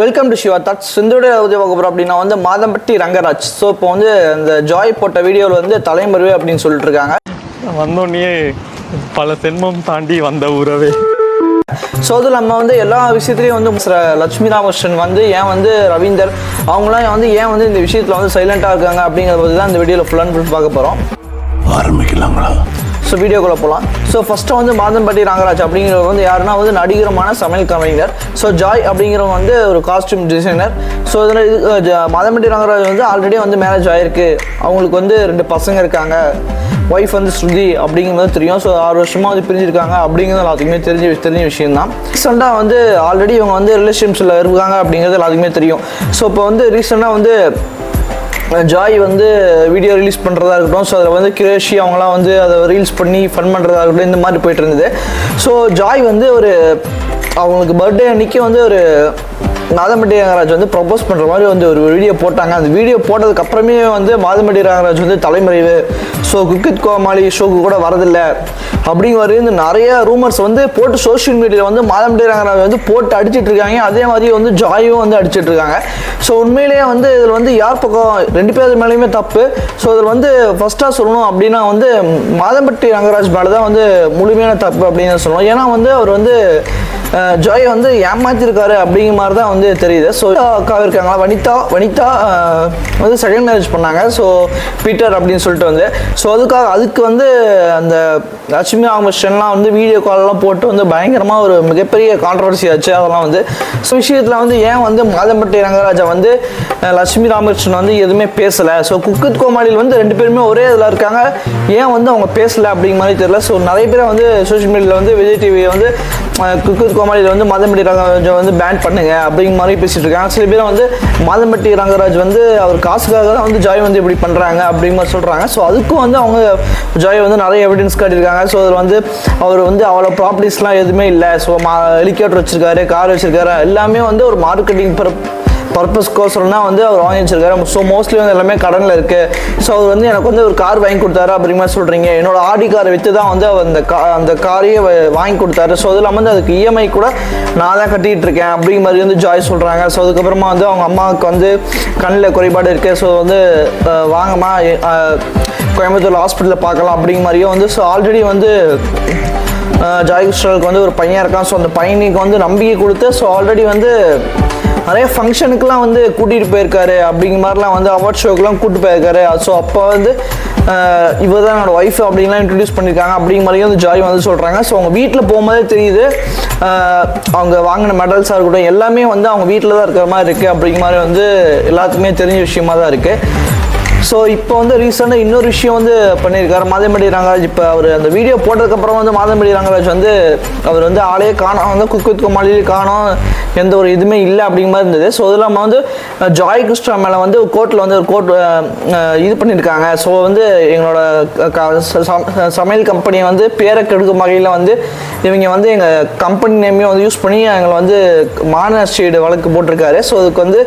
Welcome to Siva thoughts சிந்தோட உதவகப்புறம் அப்படின்னா வந்து மாதம்பட்டி ரங்கராஜ். ஸோ இப்போ வந்து இந்த ஜாய் போட்ட வீடியோவில் வந்து தலைமறைவு அப்படின்னு சொல்லிட்டு இருக்காங்க. வந்தோடனே பல சென்மம் தாண்டி வந்த உறவே. ஸோ அது நம்ம வந்து எல்லா விஷயத்துலையும் வந்து லட்சுமி ராமகிருஷ்ணன் வந்து ஏன் வந்து ரவீந்தர் அவங்களாம் வந்து ஏன் வந்து இந்த விஷயத்தில் வந்து சைலண்ட்டாக இருக்காங்க அப்படிங்கிறத பற்றி தான் இந்த வீடியோவில் ஃபுல் அண்ட் ஃபுல் பார்க்க போகிறோம் ஆரம்பிக்கலாங்களா ஸோ வீடியோக்குள்ளே போகலாம் ஸோ ஃபஸ்ட்டு வந்து மாதம்பட்டி ராங்கராஜ் அப்படிங்கிறவர் வந்து யாருன்னா வந்து நடிகரமான சமையல் கலைஞர். ஸோ ஜாய் அப்படிங்கிறவங்க வந்து ஒரு காஸ்டியூம் டிசைனர் ஸோ இதில் இது மாதன்பட்டி மாதம்பட்டி ராங்கராஜ் வந்து ஆல்ரெடி வந்து மேரேஜ் ஆயிருக்கு. அவங்களுக்கு வந்து ரெண்டு பசங்க இருக்காங்க. ஒய்ஃப் வந்து ஸ்ருதி அப்படிங்கிறது தெரியும். ஸோ ஆறு வருஷமாக வந்து பிரிஞ்சிருக்காங்க அப்படிங்கிறது எல்லாத்துக்குமே தெரிஞ்ச தெரிஞ்ச விஷயம் தான் ரீசெண்டாக வந்து ஆல்ரெடி இவங்க வந்து ரிலேஷன்ஷிப்பில் இருக்காங்க அப்படிங்கிறது எல்லாத்துக்குமே தெரியும். ஸோ இப்போ வந்து ரீசெண்டாக வந்து ஜாய் வந்து வீடியோ ரிலீஸ் பண்ணுறதா இருக்கட்டும். ஸோ அதில் வந்து கிரேஷி அவங்களாம் வந்து அதை ரீல்ஸ் பண்ணி ஃபன் பண்ணுறதா இருக்கட்டும் இந்த மாதிரி போயிட்டு இருந்தது. ஸோ ஜாய் வந்து ஒரு அவங்களுக்கு பர்த்டே அன்னைக்கு வந்து ஒரு மாதம்பட்டி ரங்கராஜ் வந்து ப்ரப்போஸ் பண்ணுற மாதிரி வந்து ஒரு வீடியோ போட்டாங்க. அந்த வீடியோ போட்டதுக்கு அப்புறமே வந்து மாதம்பட்டி ரங்கராஜ் வந்து தலைமறைவு. ஸோ குக்கித் கோமாளி ஷோக்கு கூட வரதில்லை. அப்படிங்கிற மாதிரி நிறைய ரூமர்ஸ் வந்து போட்டு சோஷியல் மீடியாவில் வந்து மாதம்பட்டி ரங்கராஜ் வந்து போட்டு அடிச்சிட்டு இருக்காங்க. அதே மாதிரி வந்து ஜாயும் வந்து அடிச்சிட்டு இருக்காங்க. ஸோ உண்மையிலேயே வந்து இதில் வந்து யார் பக்கம்? ரெண்டு பேர் மேலேயுமே தப்பு. ஸோ இதில் வந்து ஃபஸ்ட்டாக சொல்லணும் அப்படின்னா வந்து மாதம்பட்டி ரங்கராஜ் மேலே தான் வந்து முழுமையான தப்பு அப்படின்னு சொல்லணும். ஏன்னா வந்து அவர் வந்து ஜாயை ஜாய் வந்து ஏமாத்திருக்காரு அப்படிங்கிற மாதிரி தான் வந்து தெரியுது. ஸோ அக்கா இருக்காங்களா வனிதா வனிதா வந்து செகண்ட் மேரேஜ் பண்ணாங்க. ஸோ பீட்டர் அப்படின்னு சொல்லிட்டு வந்து ஸோ அதுக்காக அதுக்கு வந்து அந்த லட்சுமி ராமகிருஷ்ணன்லாம் வந்து வீடியோ கால்லாம் போட்டு வந்து பயங்கரமாக ஒரு மிகப்பெரிய கான்ட்ரவர்சி ஆச்சு. அதெல்லாம் வந்து ஸோ விஷயத்தில் வந்து ஏன் வந்து மாதம்பட்டி ரங்கராஜா வந்து லட்சுமி ராமகிருஷ்ணன் வந்து எதுவுமே பேசலை? ஸோ குக்குத் கோமாளியில் வந்து ரெண்டு பேருமே ஒரே இதில் இருக்காங்க. ஏன் வந்து அவங்க பேசலை அப்படிங்கிற மாதிரி தெரியல. ஸோ நிறைய பேர் வந்து சோஷியல் மீடியாவில் வந்து விஜய் டிவியை வந்து அஹ், குக்குத் கோமாளியில் வந்து மாதம்பட்டி ரங்கராஜை வந்து பேன் பண்ணுங்க அப்படிங்கிற மாதிரி பேசிட்டு இருக்காங்க. சில பேர் வந்து மாதம்பட்டி ரங்கராஜ் வந்து அவர் காசுக்காக தான் வந்து ஜாய் வந்து இப்படி பண்ணுறாங்க அப்படிங்கிற மாதிரி சொல்கிறாங்க ஸோ அதுக்கும் வந்து அவங்க ஜாய் வந்து நிறைய எவிடன்ஸ் காட்டியிருக்காங்க. ஸோ அதில் வந்து அவர் வந்து அவ்வளோ ப்ராப்பர்ட்டிஸ்லாம் எதுவுமே இல்லை. ஸோ மா ஹெலிகாப்டர் வச்சிருக்காரு கார் வச்சுருக்காரு எல்லாமே வந்து ஒரு மார்க்கெட்டிங் பர்பஸ்க்கோசரம் தான் வந்து அவர் வாங்கி வச்சிருக்காரு. ஸோ மோஸ்ட்லி வந்து எல்லாமே கடனில் இருக்குது ஸோ அவர் வந்து எனக்கு வந்து ஒரு கார் வாங்கி கொடுத்தாரு அப்படிங்கிற மாதிரி சொல்கிறீங்க என்னோட ஆடி காரை விற்று தான் வந்து அவர் அந்த கா அந்த காரையே வ- வாங்கி கொடுத்தாரு. ஸோ அது இல்லாமல் வந்து அதுக்கு இஎம்ஐ கூட நான் தான் கட்டிகிட்டு இருக்கேன் அப்படிங்கிற மாதிரி வந்து ஜாய் சொல்கிறாங்க ஸோ அதுக்கப்புறமா வந்து அவங்க அம்மாவுக்கு வந்து கண்ணில் குறைபாடு இருக்குது ஸோ வந்து வாங்கம்மா கோயம்புத்தூர் ஹாஸ்பிட்டலில் பார்க்கலாம் அப்படிங்கிற மாதிரியும் வந்து ஸோ ஆல்ரெடி வந்து ஜாய் கிருஷ்ணனுக்கு வந்து ஒரு பையன் இருக்கான். ஸோ அந்த பையனுக்கு வந்து நம்பிக்கை கொடுத்து ஸோ ஆல்ரெடி வந்து நிறைய ஃபங்க்ஷனுக்குலாம் வந்து கூட்டிகிட்டு போயிருக்காரு அப்படிங்கிற மாதிரிலாம் வந்து அவார்ட் ஷோக்கெலாம் கூப்பிட்டு போயிருக்காரு. ஸோ அப்போ வந்து இவர் தான் என்னோடய ஒய்ஃப் அப்படின்லாம் இன்ட்ரடியூஸ் பண்ணியிருக்காங்க அப்படிங்கிற மாதிரியும் வந்து ஜாய் வந்து சொல்கிறாங்க ஸோ அவங்க வீட்டில் போகும்போதே தெரியுது அவங்க வாங்கின மெடல்ஸாக இருக்கட்டும் எல்லாமே வந்து அவங்க வீட்டில் தான் இருக்கிற மாதிரி இருக்குது அப்படிங்கிற மாதிரி வந்து எல்லாத்துக்குமே தெரிஞ்ச விஷயமா தான் இருக்குது ஸோ இப்போ வந்து ரீசெண்டாக இன்னொரு விஷயம் வந்து பண்ணியிருக்காரு மாதம்படி ரங்கராஜ். இப்போ அவர் அந்த வீடியோ போட்டதுக்கப்புறம் வந்து மாதம்படி ரங்கராஜ் வந்து அவர் வந்து ஆளே காணோம். வந்து குக் வித் கோமாளிலே காணோம். எந்த ஒரு இதுவுமே இல்லை அப்படிங்கிற மாதிரி இருந்தது. ஸோ அது இல்லாமல் வந்து ஜாய் கிருஷ்ணா மேலே வந்து கோர்ட்டில் வந்து ஒரு கோர்ட் இது பண்ணியிருக்காங்க. ஸோ வந்து எங்களோட க- சமையல் கம்பெனியை வந்து பேரை கெடுக்கும் வகையில் வந்து இவங்க வந்து எங்கள் கம்பெனி நேமையும் வந்து யூஸ் பண்ணி எங்களை வந்து மாநில ஸ்டேடு வழக்கு போட்டிருக்காரு. ஸோ அதுக்கு வந்து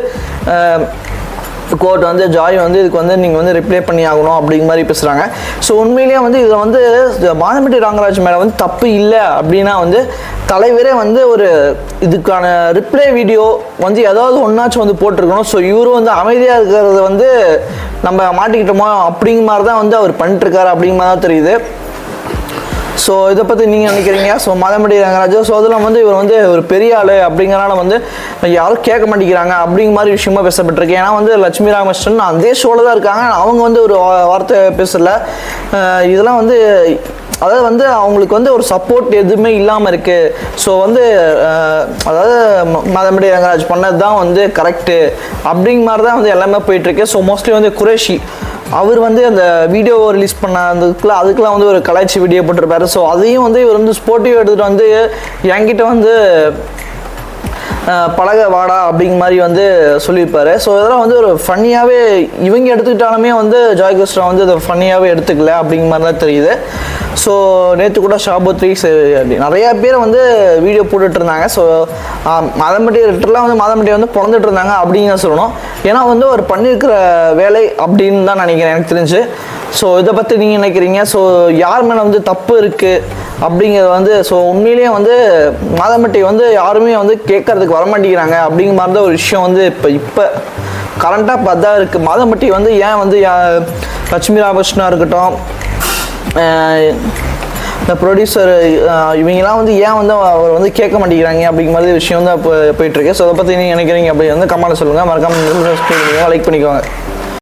கோர்ட் வந்து ஜாய் வந்து இதுக்கு வந்து நீங்கள் வந்து ரிப்ளை பண்ணி ஆகணும் அப்படிங்கிற மாதிரி பேசுகிறாங்க ஸோ உண்மையிலேயே வந்து இதில் வந்து மாதம்பட்டி ராங்கராஜ் மேலே வந்து தப்பு இல்லை அப்படின்னா வந்து தலைவரே வந்து ஒரு இதுக்கான ரிப்ளை வீடியோ வந்து ஏதாவது ஒன்றாச்சும் வந்து போட்டிருக்கணும். ஸோ இவரும் வந்து அமைதியாக இருக்கிறத வந்து நம்ம மாட்டிக்கிட்டோமோ அப்படிங்கிற மாதிரி தான் வந்து அவர் பண்ணிட்டுருக்காரு அப்படிங்கிற மாதிரி தான் தெரியுது. ஸோ இதை பற்றி நீங்கள் நினைக்கிறீங்க? ஸோ மதமடி ரங்கராஜ் ஸோ அதெல்லாம் வந்து இவர் வந்து ஒரு பெரிய ஆள் அப்படிங்கிறனால வந்து யாரும் கேட்க மாட்டேங்கிறாங்க அப்படிங்கிற மாதிரி விஷயமா பேசப்பட்டிருக்கு. ஏன்னா வந்து லட்சுமி ராமகிருஷ்ணன் அதே ஷோவில் தான் இருக்காங்க. அவங்க வந்து ஒரு வார்த்தை பேசல. இதெல்லாம் வந்து அதாவது வந்து அவங்களுக்கு வந்து ஒரு சப்போர்ட் எதுவுமே இல்லாமல் இருக்குது ஸோ வந்து அதாவது ம- மதமடி ரங்கராஜ் பண்ணது தான் வந்து கரெக்டு அப்படிங்கிற மாதிரி தான் வந்து எல்லாமே போயிட்டுருக்கு ஸோ மோஸ்ட்லி வந்து குரேஷி. அவர் வந்து அந்த வீடியோ ரிலீஸ் பண்ண அதுக்குலாம் அதுக்கெலாம் வந்து ஒரு கலாய்ச்சி வீடியோ போட்டிருப்பாரு. ஸோ அதையும் வந்து இவர் வந்து ஸ்போர்ட்டிவ் எடுத்துகிட்டு வந்து என்கிட்ட வந்து பழக வாடா அப்படிங்கிற மாதிரி வந்து சொல்லியிருப்பாரு. ஸோ இதெல்லாம் வந்து ஒரு ஃபன்னியாகவே இவங்க எடுத்துக்கிட்டாலுமே வந்து ஜாய் கிருஷ்ணா வந்து அதை ஃபன்னியாகவே எடுத்துக்கல அப்படிங்கிற மாதிரி தான் தெரியுது. ஸோ நேற்று கூட ஷாபோத்ரி நிறையா பேர் வந்து வீடியோ போட்டுட்ருந்தாங்க ஸோ மாதம்பட்டி ரிட்டர்லாம் வந்து மாதம்பட்டி வந்து பிறந்துட்டு இருந்தாங்க அப்படின்னு தான் சொல்லணும். ஏன்னா வந்து அவர் பண்ணியிருக்கிற வேலை அப்படின்னு தான் நினைக்கிறேன் எனக்கு தெரிஞ்சு. ஸோ இதை பற்றி நீங்கள் நினைக்கிறீங்க? ஸோ யார் மேலே வந்து தப்பு இருக்குது அப்படிங்கிறது வந்து ஸோ உண்மையிலேயே வந்து மாதம்பட்டி வந்து யாருமே வந்து கேட்கறதுக்கு வரமாட்டேங்கிறாங்க அப்படிங்கிற மாதிரி தான் ஒரு விஷயம் வந்து இப்போ இப்போ கரண்ட்டாக பார்த்தா இருக்குது மாதம்பட்டி வந்து ஏன் வந்து யா- லட்சுமி ராமகிருஷ்ணா இருக்கட்டும் இந்த ப்ரொடியூசர் இவங்கெல்லாம் வந்து ஏன் வந்து அவர் வந்து கேட்க மாட்டேங்கிறாங்க அப்படிங்கிற மாதிரி விஷயம் வந்து இப்போ போயிட்டுருக்கு. ஸோ அதை பற்றி நீங்கள் நினைக்கிறீங்க அப்படி வந்து கமெண்ட்டில் சொல்லுங்கள் மறக்காமல் லைக் பண்ணிக்கோங்க.